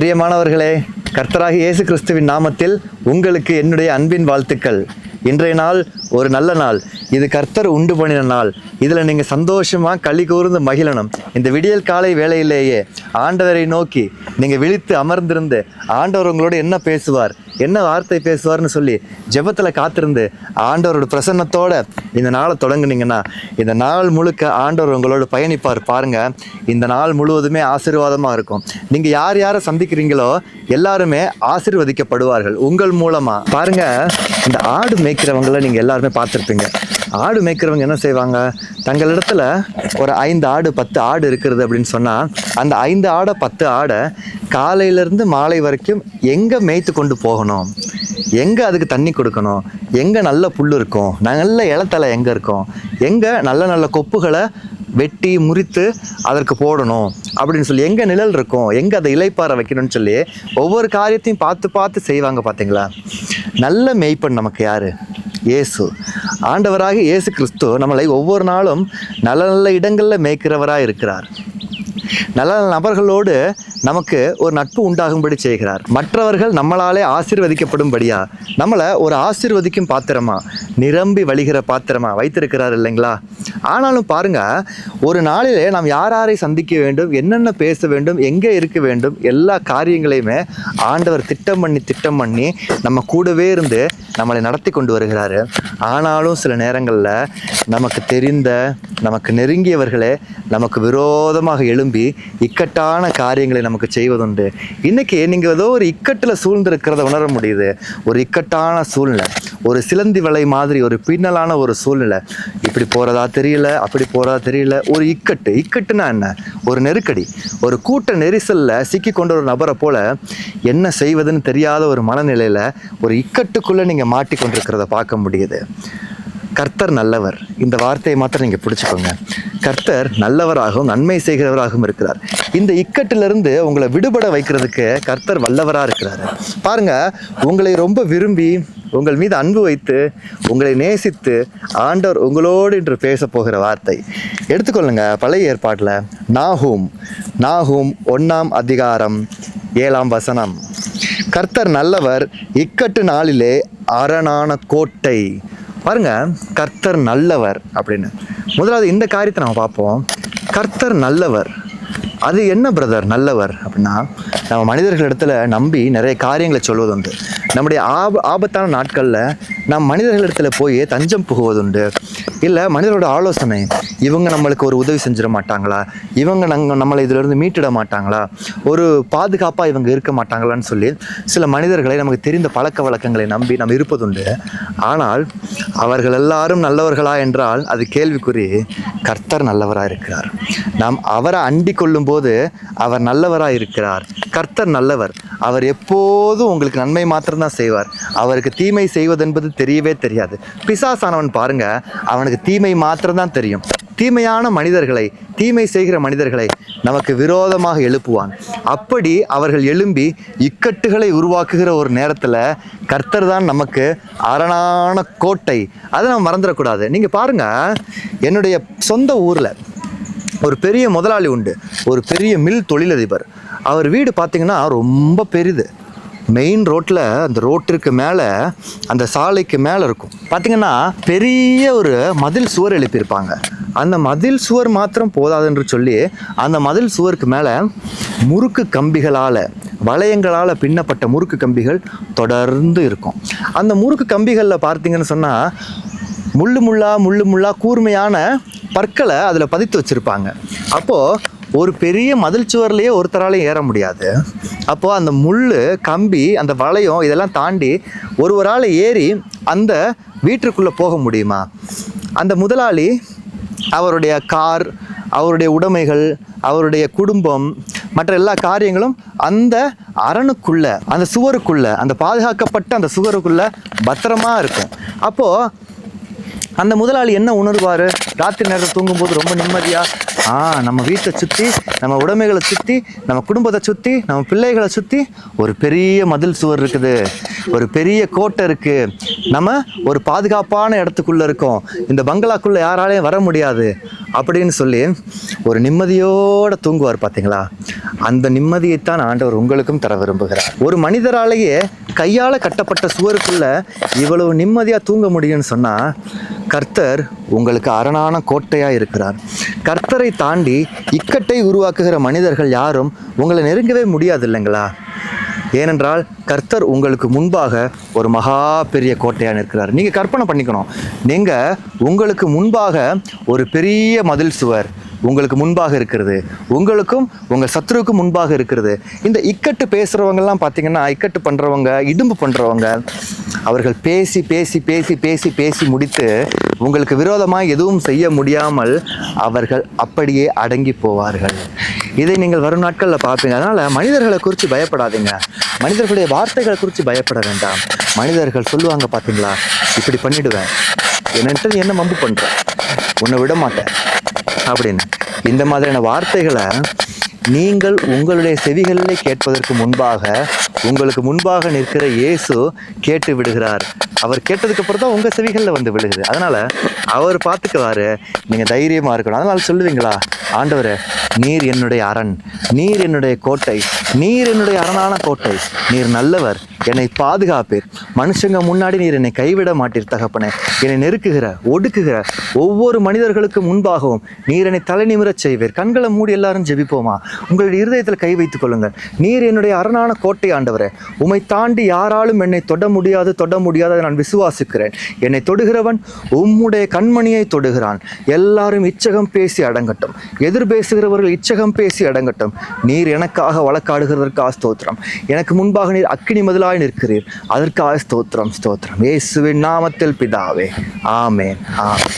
பிரியமானவர்களே கர்த்தராகி இயேசு கிறிஸ்துவின் நாமத்தில் உங்களுக்கு என்னுடைய அன்பின் வாழ்த்துக்கள். இன்றைய நாள் ஒரு நல்ல நாள். இது கர்த்தர் உண்டு பண்ணின நாள். இதில் நீங்கள் சந்தோஷமாக களி கூர்ந்து மகிழணும். இந்த விடியல் காலை வேளையிலேயே ஆண்டவரை நோக்கி நீங்கள் விழித்து அமர்ந்திருந்து ஆண்டவர் உங்களோட என்ன பேசுவார்? என்ன வார்த்தை பேசுவார்னு சொல்லி ஜெபத்தில் காத்திருந்து ஆண்டவரோட பிரசன்னத்தோட இந்த நாளை தொடங்குனீங்கன்னா இந்த நாள் முழுக்க ஆண்டவர் உங்களோட பயணிப்பார் பாருங்கள் இந்த நாள் முழுவதுமே ஆசீர்வாதமாக இருக்கும். நீங்கள் யார் யாரை சந்திக்கிறீங்களோ எல்லாருமே ஆசீர்வதிக்கப்படுவார்கள் உங்கள் மூலமாக பாருங்கள் இந்த ஆடு மேய்க்கிறவங்கள நீங்கள் எல்லாருமே பார்த்துருப்பீங்க. ஆடு மேய்க்கிறவங்க என்ன செய்வாங்க? தங்களிடத்துல ஒரு ஐந்து ஆடு பத்து ஆடு இருக்கிறது அப்படின்னு சொன்னால் அந்த ஐந்து ஆடை பத்து ஆடை காலையிலேருந்து மாலை வரைக்கும் எங்கே மேய்த்து கொண்டு போகணும்? எங்கே அதுக்கு தண்ணி கொடுக்கணும்? எங்கே நல்ல புல் இருக்கும்? நல்ல இலத்தலை எங்கே இருக்கும்? எங்கே நல்ல நல்ல கொப்புகளை வெட்டி முறித்து அதற்கு போடணும் அப்படின்னு சொல்லி எங்கே நிழல் இருக்கும்? எங்கே அதை இலைப்பாறை வைக்கணும்னு சொல்லி ஒவ்வொரு காரியத்தையும் பார்த்து பார்த்து செய்வாங்க பார்த்தீங்களா நல்ல மேய்ப்பன் நமக்கு யார்? இயேசு. ஆண்டவராக இயேசு கிறிஸ்து நம்மளை ஒவ்வொரு நாளும் நல்ல நல்ல இடங்களில் மேய்க்கிறவராக இருக்கிறார் நல்ல நல்ல நபர்களோடு நமக்கு ஒரு நட்பு உண்டாகும்படி செய்கிறார். மற்றவர்கள் நம்மளாலே ஆசிர்வதிக்கப்படும்படியா? நம்மளை ஒரு ஆசீர்வதிக்கும் பாத்திரமா? நிரம்பி வழிகிற பாத்திரமா? வைத்திருக்கிறார் இல்லைங்களா? ஆனாலும் பாருங்க ஒரு நாளிலே நாம் யார் யாரை சந்திக்க வேண்டும் என்னென்ன பேச வேண்டும் எங்கே இருக்க வேண்டும் எல்லா காரியங்களையுமே ஆண்டவர் திட்டம் பண்ணி திட்டம் பண்ணி நம்ம கூடவே இருந்து நம்மளை நடத்தி கொண்டு வருகிறாரு. ஆனாலும் சில நேரங்களில் நமக்கு தெரிந்த நமக்கு நெருங்கியவர்களே நமக்கு விரோதமாக எழும்பி இக்கட்டான காரியங்களை நமக்கு செய்வதுண்டு. இன்றைக்கி நீங்கள் ஏதோ ஒரு இக்கட்டில் சூழ்ந்திருக்கிறத உணர முடியுது. ஒரு இக்கட்டான சூழ்நிலை. ஒரு சிலந்தி வலை மாதிரி ஒரு பின்னலான ஒரு சூழ்நிலை. இப்படி போகிறதா தெரியல அப்படி போகிறதா தெரியல. ஒரு இக்கட்டு. இக்கட்டுனா என்ன? ஒரு நெருக்கடி. ஒரு கூட்ட நெரிசலில் சிக்கி கொண்ட ஒரு நபரை போல் என்ன செய்வதுன்னு தெரியாத ஒரு மனநிலையில் ஒரு இக்கட்டுக்குள்ளே நீங்கள் மாட்டிக்கொண்டிருக்கிறத பார்க்க முடியுது. கர்த்தர் நல்லவர். இந்த வார்த்தையை மாத்திரம் நீங்கள் பிடிச்சிக்கோங்க. கர்த்தர் நல்லவராகவும் நன்மை செய்கிறவராகவும் இருக்கிறார். இந்த இக்கட்டிலிருந்து உங்களை விடுபட வைக்கிறதுக்கு கர்த்தர் வல்லவராக இருக்கிறாரு. பாருங்க உங்களை ரொம்ப விரும்பி உங்கள் மீது அன்பு வைத்து உங்களை நேசித்து ஆண்டவர் உங்களோடு என்று பேச போகிற வார்த்தை. எடுத்துக்கொள்ளுங்க பழைய ஏற்பாட்டில் நாகூம் நாகூம் ஒன்றாம் அதிகாரம் ஏழாம் வசனம். கர்த்தர் நல்லவர் இக்கட்டு நாளிலே அரணான கோட்டை. பாருங்கள் கர்த்தர் நல்லவர் அப்படின்னு. முதலாவது இந்த காரியத்தை நம்ம பார்ப்போம். கர்த்தர் நல்லவர். அது என்ன பிரதர் நல்லவர் அப்படின்னா நம்ம மனிதர்கள் இடத்துல நம்பி நிறைய காரியங்களை சொல்வதுண்டு. நம்முடைய ஆப ஆபத்தான நாட்களில் நம் மனிதர்கள் இடத்துல போய் தஞ்சம் புகுவதுண்டு. இல்லை மனிதரோட ஆலோசனை இவங்க நம்மளுக்கு ஒரு உதவி செஞ்சிட மாட்டாங்களா? இவங்க நாங்கள் நம்மளை இதிலிருந்து மீட்டிட மாட்டாங்களா? ஒரு பாதுகாப்பாக இவங்க இருக்க மாட்டாங்களான்னு சொல்லி சில மனிதர்களை நமக்கு தெரிந்த பழக்க வழக்கங்களை நம்பி நம்ம இருப்பதுண்டு. ஆனால் அவர்கள் எல்லாரும் நல்லவர்களா என்றால் அது கேள்விக்குறி கர்த்தர் நல்லவராக இருக்கிறார். நாம் அவரை அண்டிக் போது அவர் நல்லவராக இருக்கிறார் கர்த்தர் நல்லவர். அவர் எப்போதும் உங்களுக்கு நன்மை மாத்திரம்தான் செய்வார். அவருக்கு தீமை செய்வதென்பது தெரியவே தெரியாது. பிசாசானவன் பாருங்க அவனுக்கு தீமை மாத்திரம்தான் தெரியும். தீமையான மனிதர்களை தீமை செய்கிற மனிதர்களை நமக்கு விரோதமாக எழுப்புவான். அப்படி அவர்கள் எழும்பி இக்கட்டுகளை உருவாக்குகிற ஒரு நேரத்தில் கர்த்தர் தான் நமக்கு அரணான கோட்டை. அதை நம்ம மறந்துடக்கூடாது. நீங்கள் பாருங்க என்னுடைய சொந்த ஊரில் ஒரு பெரிய முதலாளி உண்டு. ஒரு பெரிய மில் தொழிலதிபர். அவர் வீடு பார்த்தீங்கன்னா ரொம்ப பெரிது. மெயின் ரோட்டில் அந்த ரோட்டிற்கு மேலே அந்த சாலைக்கு மேலே இருக்கும். பார்த்தீங்கன்னா பெரிய ஒரு மதில் சுவர் எழுப்பியிருப்பாங்க. அந்த மதில் சுவர் மாத்திரம் போதாதுன்னு சொல்லி அந்த மதில் சுவருக்கு மேலே முறுக்கு கம்பிகளால் வளையங்களால் பின்னப்பட்ட முறுக்கு கம்பிகள் தொடர்ந்து இருக்கும். அந்த முறுக்கு கம்பிகளில் பார்த்தீங்கன்னு சொன்னால் முள்ளு முள்ளா முள்ளு முள்ளா கூர்மையான பற்களை அதில் பதித்து வச்சுருப்பாங்க. அப்போது ஒரு பெரிய மதில் சுவர்லேயே ஒருத்தராலையும் ஏற முடியாது. அப்போது அந்த முள் கம்பி அந்த வளையம் இதெல்லாம் தாண்டி ஒருவரால் ஏறி அந்த வீட்டிற்குள்ளே போக முடியுமா? அந்த முதலாளி அவருடைய கார் அவருடைய உடைமைகள் அவருடைய குடும்பம் மற்ற எல்லா காரியங்களும் அந்த அரணுக்குள்ளே அந்த சுவருக்குள்ளே அந்த பாதுகாக்கப்பட்ட அந்த சுவருக்குள்ளே பத்திரமாக இருக்கும். அப்போது அந்த முதலாளி என்ன உணர்வார்? ராத்திரி நேரத்தில் தூங்கும்போது ரொம்ப நிம்மதியாக ஆ நம்ம வீட்டை சுற்றி நம்ம உடைமைகளை சுற்றி நம்ம குடும்பத்தை சுற்றி நம்ம பிள்ளைகளை சுற்றி ஒரு பெரிய மதில் சுவர் இருக்குது. ஒரு பெரிய கோட்டை இருக்குது நம்ம ஒரு பாதுகாப்பான இடத்துக்குள்ளே இருக்கோம். இந்த பங்களாக்குள்ளே யாராலையும் வர முடியாது. அப்படின்னு சொல்லி ஒரு நிம்மதியோடு தூங்குவார் பார்த்தீங்களா அந்த நிம்மதியைத்தான் ஆண்டவர் உங்களுக்கும் தர விரும்புகிறார். ஒரு மனிதராலேயே கையால் கட்டப்பட்ட சுவருக்குள்ளே இவ்வளவு நிம்மதியாக தூங்க முடியும்னு சொன்னால் கர்த்தர் உங்களுக்கு அரணான கோட்டையாக இருக்கிறார். கர்த்தரை தாண்டி இக்கட்டை உருவாக்குகிற மனிதர்கள் யாரும் உங்களை நெருங்கவே முடியாது இல்லைங்களா ஏனென்றால் கர்த்தர் உங்களுக்கு முன்பாக ஒரு மகா பெரிய கோட்டையாக நிற்கிறார். நீங்கள் கற்பனை பண்ணிக்கணும். நீங்கள் உங்களுக்கு முன்பாக ஒரு பெரிய மதில் சுவர் உங்களுக்கு முன்பாக இருக்கிறது. உங்களுக்கும் உங்கள் சத்ருவுக்கும் முன்பாக இருக்கிறது. இந்த இக்கட்டு பேசுகிறவங்கலாம் பார்த்தீங்கன்னா இக்கட்டு பண்ணுறவங்க இடும்பு பண்ணுறவங்க அவர்கள் பேசி பேசி பேசி பேசி பேசி முடித்து உங்களுக்கு விரோதமாக எதுவும் செய்ய முடியாமல் அவர்கள் அப்படியே அடங்கி போவார்கள். இதை நீங்கள் வரும் நாட்களில் பார்ப்பீங்க. அதனால் மனிதர்களை குறித்து பயப்படாதீங்க. மனிதர்களுடைய வார்த்தைகளை குறித்து பயப்பட வேண்டாம். மனிதர்கள் சொல்லுவாங்க பார்த்தீங்களா இப்படி பண்ணிடுவேன். என்னன்ட்டு என்ன மம்பு பண்ணுறேன் உன்னை விட மாட்டேன். அப்படின்னு. இந்த மாதிரியான வார்த்தைகளை நீங்கள் உங்களுடைய செவிகளிலே கேட்பதற்கு முன்பாக உங்களுக்கு முன்பாக நிற்கிற இயேசு கேட்டு விடுகிறார். அவர் கேட்டதுக்கு அப்புறம் தான் உங்கள் செவிகளில் வந்து விழுகுது. அதனால் அவர் பார்த்துக்குவாரு. நீங்கள் தைரியமாக இருக்கணும். அதனால் சொல்லுவீங்களா? ஆண்டவர் நீர் என்னுடைய அரண். நீர் என்னுடைய கோட்டை. நீர் என்னுடைய அரணான கோட்டை. நீர் நல்லவர். என்னை பாதுகாப்பீர். மனுஷங்க முன்னாடி நீர் என்னை கைவிட மாட்டீர் தகப்பனே. என்னை நெருக்குகிற ஒடுக்குகிற ஒவ்வொரு மனிதர்களுக்கு முன்பாகவும் நீர் என்னை தலை நிமிரச் செய்வீர். கண்களை மூடி எல்லாரும் ஜெபிப்போமா? உங்களுடைய இருதயத்தில் கை வைத்துக் கொள்ளுங்கள். நீர் என்னுடைய அரணான கோட்டை ஆண்டவரே உம்மை தாண்டி யாராலும் என்னை தொட முடியாது தொட முடியாது நான் விசுவாசிக்கிறேன். என்னை தொடுகிறவன் உம்முடைய கண்மணியை தொடுகிறான். எல்லாரும் இச்சகம் பேசி அடங்கட்டும். எதிர் பேசுகிறவர்கள் இச்சகம் பேசி அடங்கட்டும். நீர் எனக்காக வழக்காடுகிறதற்கு ஆஸ்தோத்திரம் எனக்கு முன்பாக நீர் அக்கினி முதலாய் நிற்கிறீர். அதற்காக ஸ்தோத்திரம் ஸ்தோத்திரம். இயேசுவின் நாமத்தில் பிதாவே. ஆமேன். ஆமென்